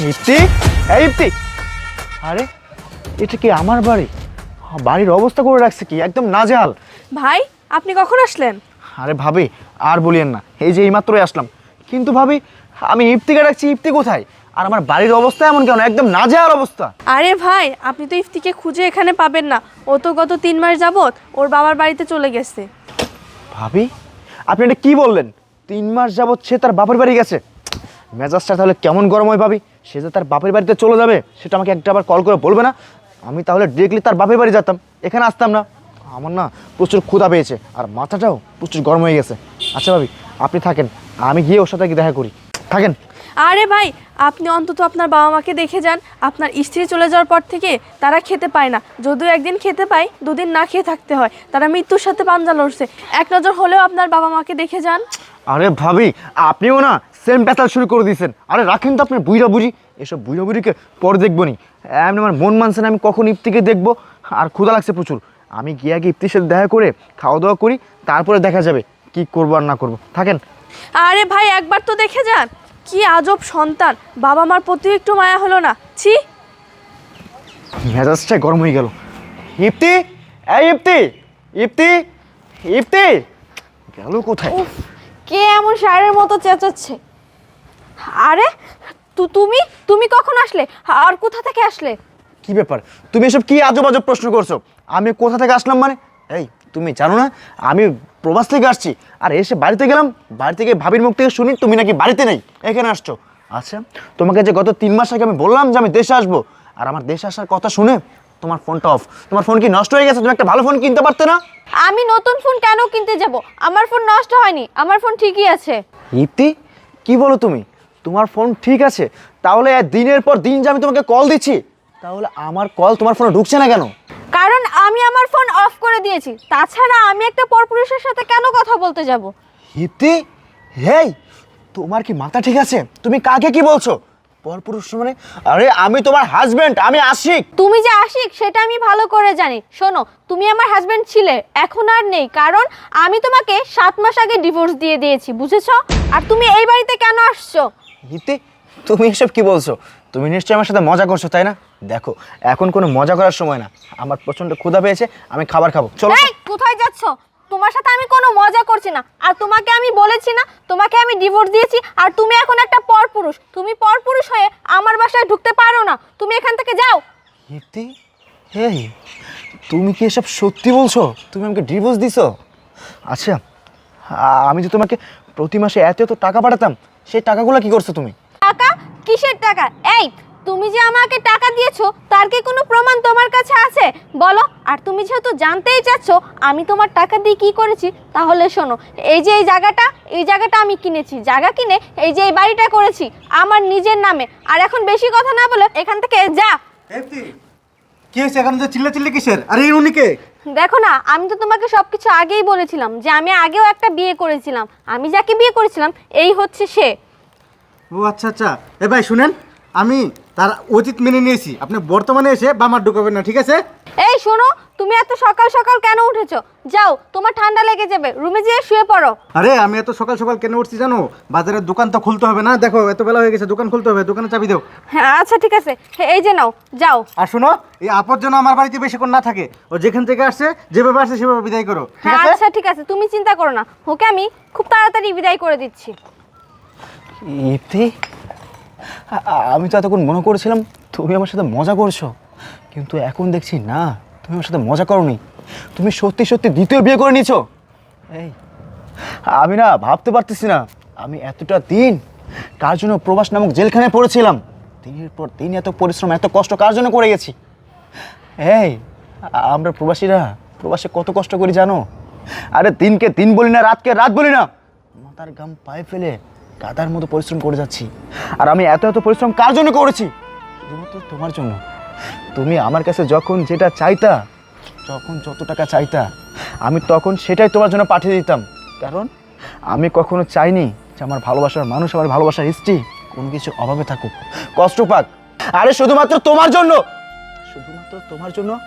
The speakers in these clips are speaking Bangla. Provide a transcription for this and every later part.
ইপ্তি এই ইপ্তি আরে এটা কি আমার বাড়ি? বাড়ির অবস্থা করে রাখছে কি? একদম নাজেহাল। ভাই আপনি কখন আসলেন? আরে ভাবি আর বলিয়েন না। এই যে এইমাত্রই আসলাম। কিন্তু ভাবি আমি ইপ্তিকে ডাকছি ইপ্তি কোথায়? আর আমার বাড়ির অবস্থা এমন কেন? একদম নাজেহাল অবস্থা। আরে ভাই আপনি তো ইফতিকে খুঁজে এখানে পাবেন না। ও তো গত তিন মাস যাবত ওর বাবার বাড়িতে চলে গেছে। ভাবি আপনি এটা কি বললেন? তিন মাস যাবৎ সে তার বাপের বাড়ি গেছে? মেজাজটা তাহলে কেমন গরম হয় ভাবি সে যে তার বাপের বাড়িতে চলে যাবে, সেটা আমাকে একটা আবার কল করে বলবে না। আমি তাহলে ডিরেক্টলি তার বাপের বাড়ি যেতাম। এখানে আসতাম না। আমার না প্রচুর ক্ষুধা পেয়েছে, আর মাথাটাও প্রচুর গরম হয়ে গেছে। আচ্ছা ভাবি, আপনি থাকেন। আমি গিয়ে ওর সাথে দেখা করি। থাকেন? আরে ভাই, আপনি অন্তত আপনার বাবা মাকে দেখে যান। আপনার স্ত্রী চলে যাওয়ার পর থেকে তারা খেতে পায় না। যদিও একদিন খেতে পায়, দুদিন না খেয়ে থাকতে হয়। তারা মৃত্যুর সাথে পাঞ্জা লড়ছে। এক নজর হলেও আপনার বাবা মাকে দেখে যান। আরে ভাবি আপনিও না সেম পেতাল শুরু করে দিয়েছেন। আরে রাখেন তো আপনি বুড়া বুঝি এসব বুড়া বুড়িকে পরে দেখব নি। এমনি আমার মন মানছে না আমি কখন ইফতিকে দেখব। আর ক্ষুধা লাগছে প্রচুর। আমি গিয়ে আগে ইফতির সাথে দেখা করে খাওয়া দাওয়া করি তারপরে দেখা যাবে কি করব আর না করব। থাকেন? আরে ভাই একবার তো দেখে যান। কি আজব সন্তান। বাবা মার প্রতি একটু মায়া হলো না। ছি। মেজাজটা গরম হয়ে গেল। ইফতি? এই ইফতি? ইফতি? ইফতি? গেল কোথায়? কে এমন সারের মতো চেঁচাচ্ছে? আরে তুমি তুমি কখন আসলে? আর কোথা থেকে আসলে? কি ব্যাপার? তুমি এসব কি আজব আজব প্রশ্ন করছ? আমি কোথা থেকে আসলাম মানে? এই, তুমি জানো না, আমি প্রবাস থেকে আসছি। আর এসে বাড়িতে গেলাম, বাড়ি থেকে ভাবির মুখ থেকে শুনি তুমি নাকি বাড়িতে নেই। এখানে আসছো। আচ্ছা তোমাকে যে গত তিন মাস আগে আমি বললাম যে আমি দেশে আসব, আর আমার দেশে আসার কথা শুনে তোমার ফোনটা অফ তোমার ফোন কি নষ্ট হয়ে গেছে? তুমি একটা ভালো ফোন কিনতে পারতে না? আমি নতুন ফোন কেন কিনতে যাব? আমার ফোন নষ্ট হয়নি আমার ফোন ঠিকই আছে। ইতি কি বলো তুমি? তোমার ফোন ঠিক আছে তাহলে দিনের পর দিন যে আমি তোমাকে কল দিচ্ছি তাহলে আমার কল তোমার ফোনে ঢুকছে না কেন? কারণ আমি আমার ফোন অফ করে দিয়েছি। তাছাড়া আমি একটা পরপুরুষের সাথে কেন কথা বলতে যাব? হিতি হেই তোমার কি মাথা ঠিক আছে? তুমি কাকে কি বলছো? পরপুরুষ মানে আরে আমি তোমার হাজবেন্ড আমি আশিক। তুমি যে আশিক সেটা আমি ভালো করে জানি। শোনো তুমি আমার হাজবেন্ড ছিলে এখন আর নেই কারণ আমি তোমাকে সাত মাস আগে ডিভোর্স দিয়ে দিয়েছি বুঝেছ? আর তুমি এই বাড়িতে কেন আসছো? হিতি তুমি এসব কি বলছো? তুমি নিশ্চয়ই আমার সাথে মজা করছ তাই না? দেখো এখন কোনো মজা করার সময় না। আমার প্রচণ্ড ক্ষুধা পেয়েছে আমি খাবার খাব। চলো। কোথায় যাচ্ছো? তোমার সাথে আমি কোনো মজা করছি না। আর তোমাকে আমি বলেছি না তোমাকে আমি ডিভোর্স দিয়েছি আর তুমি এখন একটা পরপুরুষ। তুমি পরপুরুষ হয়ে আমার বাসায় ঢুকতে পারো না। তুমি এখান থেকে যাও। হিতি হেই তুমি কি এসব সত্যি বলছো? তুমি আমাকে ডিভোর্স দিছো? আচ্ছা আমি যে তোমাকে প্রতি মাসে এত এত টাকা পাঠাতাম সেই টাকাগুলো কি করছ তুমি? টাকা? কিসের টাকা? এই তুমি যে আমাকে টাকা দিয়েছ তার কি কোনো প্রমাণ তোমার কাছে আছে? বলো আর তুমি যেহেতু জানতেই চাচ্ছ আমি তোমার টাকা দিয়ে কি করেছি তাহলে শোনো এই যে এই জায়গাটা এই জায়গাটা আমি কিনেছি জায়গা কিনে এই যে এই বাড়িটা করেছি আমার নিজের নামে। আর এখন বেশি কথা না বলে এখান থেকে যা। কি হয়েছে? এখন তো চিল্লা চিল্লি কিসের? আরে দেখো না আমি তো তোমাকে সব কিছু আগেই বলেছিলাম যে আমি আগেও একটা বিয়ে করেছিলাম। আমি যাকে বিয়ে করেছিলাম এই হচ্ছে সে। ও আচ্ছা আচ্ছা। এ ভাই শুনেন। আমি তার অতীত মেনে নিয়েছি। আপনি বর্তমানে এসে বামার ঢুকাবেন না ঠিক আছে? এই শোনো তুমি এত সকাল সকাল কেন উঠেছো? যাও তোমার ঠান্ডা লেগে যাবে রুমে যেয়ে শুয়ে পড়ো। আরে আমি এত সকাল সকাল কেন উঠছি জানো? বাজারের দোকান তো খুলতে হবে না। দেখো এত বেলা হয়ে গেছে দোকান খুলতে হবে দোকানে চাবি দাও। হ্যাঁ আচ্ছা ঠিক আছে। হ্যাঁ, এই যে নাও যাও। আর শোনো এই আপদ যেন আমার বাড়িতে বেশিক্ষণ না থাকে। ও যেখান থেকে আসছে যেভাবে আসছে সেভাবে বিদায় করো ঠিক হ্যাঁ আছে? আচ্ছা ঠিক আছে তুমি চিন্তা করো না। ওকে আমি খুব তাড়াতাড়ি বিদায় করে দিচ্ছি। আ- আমি তো এতক্ষণ মনে করেছিলাম তুমি আমার সাথে মজা করছ। কিন্তু এখন দেখছি না, তুমি আমার সাথে মজা করনি। তুমি সত্যি সত্যি দ্বিতীয় বিয়ে করে নিয়েছো। এই, আমি না ভাবতে পারতেছি না, আমি এতটা দিন কার জন্য প্রবাস নামক জেলখানায় পড়েছিলাম? দিনের পর দিন এত পরিশ্রম, এত কষ্ট কার জন্য করে গেছি? এই আমরা প্রবাসীরা, প্রবাসে কত কষ্ট করি জানো? আরে দিনকে দিন বলি না, রাতকে রাত বলি না। মাথার গাম পায়ে ফেলে গাদার মতো পরিশ্রম করে যাচ্ছি। আর আমি এত এত পরিশ্রম কার জন্য করেছি? শুধুমাত্র তোমার জন্য। তুমি আমার কাছে যখন যেটা চাইতা, যখন যত টাকা চাইতা, আমি তখন সেটাই তোমার জন্য পাঠিয়ে দিতাম। কারণ আমি কখনো চাইনি যে আমার ভালোবাসার মানুষ, আমার ভালোবাসার হিস্ট্রি কোনো কিছু অভাবে থাকুক। কষ্ট পাক। আরে শুধুমাত্র তোমার জন্য! শুধুমাত্র তোমার জন্য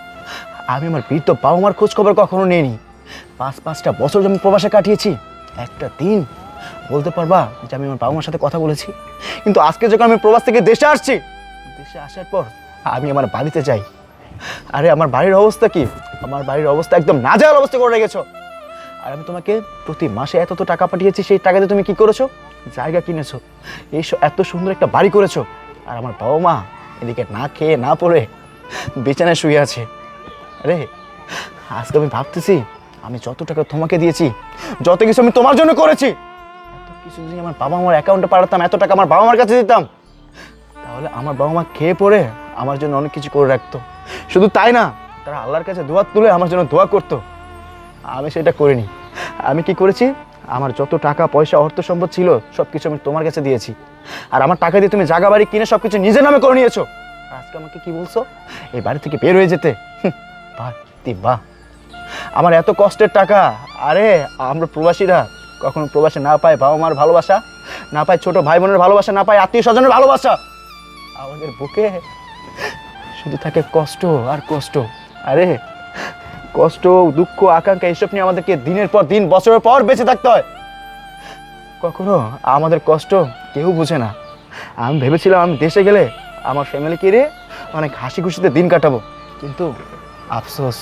আমি আমার বৃদ্ধ বাবা মার খোঁজ খবর কখনো নেইনি। পাঁচ পাঁচটা বছর আমি প্রবাসে কাটিয়েছি। একটা দিন বলতে পারবা যে আমি আমার বাবা মার সাথে কথা বলেছি? কিন্তু আজকে যখন আমি প্রবাস থেকে দেশে আসছি, দেশে আসার পর আমি আমার বাড়িতে যাই। আরে, আমার বাড়ির অবস্থা কি? আমার বাড়ির অবস্থা একদম না যাওয়ার অবস্থা করে রেখেছো। আর আমি তোমাকে প্রতি মাসে এত তো টাকা পাঠিয়েছি, সেই টাকাতে তুমি কি করেছ? জায়গা কিনেছো। এই এত সুন্দর একটা বাড়ি করেছ। আর আমার বাবা মা এদিকে না খেয়ে না পড়ে বিছানায় শুয়ে আছে। আরে, আজকে আমি ভাবতেছি, আমি যত টাকা তোমাকে দিয়েছি, যত কিছু আমি তোমার জন্য করেছি কিছু যদি আমার বাবা মার অ্যাকাউন্টে পাঠাতাম, এত টাকা আমার বাবা মার কাছে দিতাম, তাহলে আমার বাবা মা খেয়ে পড়ে আমার জন্য অনেক কিছু করে রাখতো। শুধু তাই না, তারা আল্লাহর কাছে দোয়া তুলে আমার জন্য দোয়া করতো। আমি সেটা করিনি। আমি কি করেছি? আমার যত টাকা, পয়সা, অর্থ সম্পদ ছিল সব কিছু আমি তোমার কাছে দিয়েছি। আর আমার টাকা দিয়ে তুমি জাগা বাড়ি কিনে সব কিছু নিজের নামে করে নিয়েছো। আজকে আমাকে কি বলছো? এই বাড়ি থেকে বের হয়ে যেতে। বাহ বাহ আমার এত কষ্টের টাকা, আরে, আমরা প্রবাসীরা কখনো প্রবাসে না পায় বাবা মার ভালোবাসা, না পায় ছোট ভাই বোনের ভালোবাসা, না পায় আত্মীয় স্বজনের ভালোবাসা। আমাদের বুকে শুধু থাকে কষ্ট আর কষ্ট। আরে, কষ্ট, দুঃখ, আকাঙ্ক্ষা এইসব নিয়ে আমাদেরকে দিনের পর দিন, বছরের পর বেঁচে থাকতে হয়। কখনো আমাদের কষ্ট কেউ বুঝে না। আমি ভেবেছিলাম আমি দেশে গেলে আমার ফ্যামিলিকে রে অনেক হাসি খুশিতে দিন কাটাবো। কিন্তু আফসোস,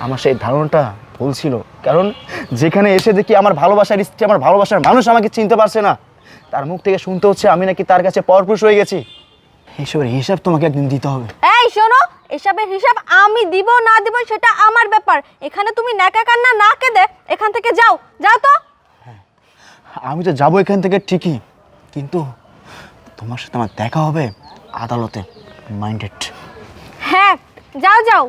আমার সেই ধারণাটা ভুল ছিল। কারণ যেখানে এসে দেখি আমার ভালোবাসার স্ত্রী আমার ভালোবাসার মানুষ আমাকে চিনতে পারছে না। তার মুখ থেকে শুনতে হচ্ছে আমি নাকি তার কাছে পরপুরুষ হয়ে গেছি। এইসবের হিসাব তোমাকে একদিন দিতে হবে। এই শোনো এসবের হিসাব আমি দিব না দিব সেটা আমার ব্যাপার। এখানে তুমি ন্যাকা কান্না না কেঁদে এখান থেকে যাও। যাও তো। আমি তো যাব এখান থেকে ঠিকই কিন্তু তোমার সাথে আমার দেখা হবে আদালতে মাইন্ডেড। হ্যাঁ যাও যাও।